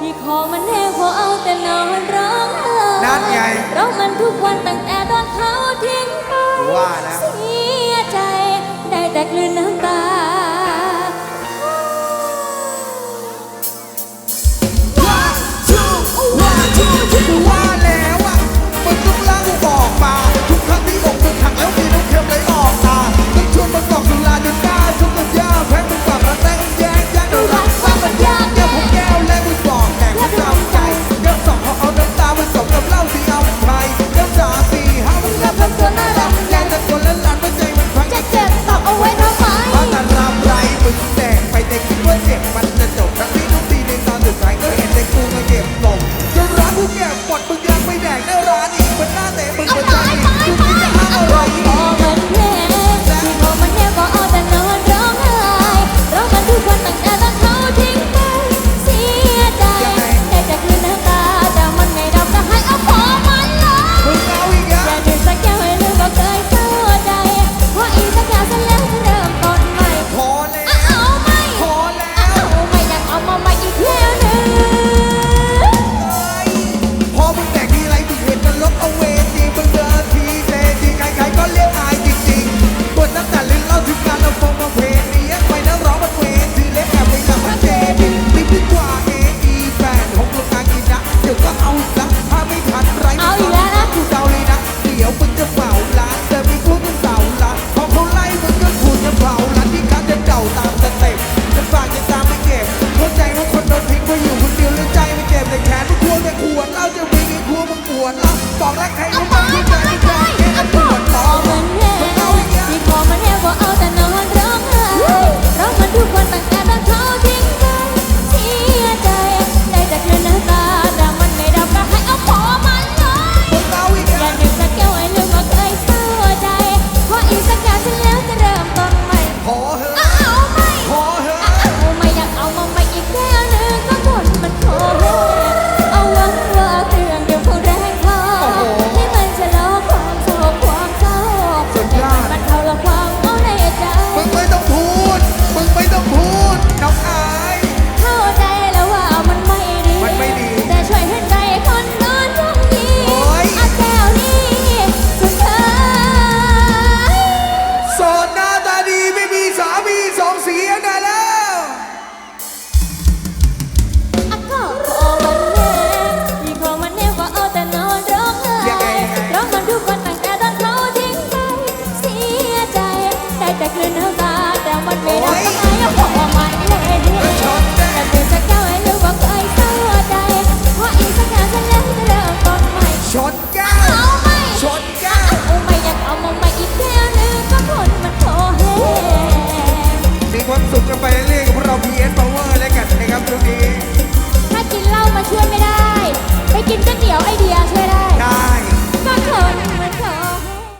ที่คอมันแห้งพอเอาแต่นอนร้องไห้นั่นไงร้องมันทุกวันตั้งแต่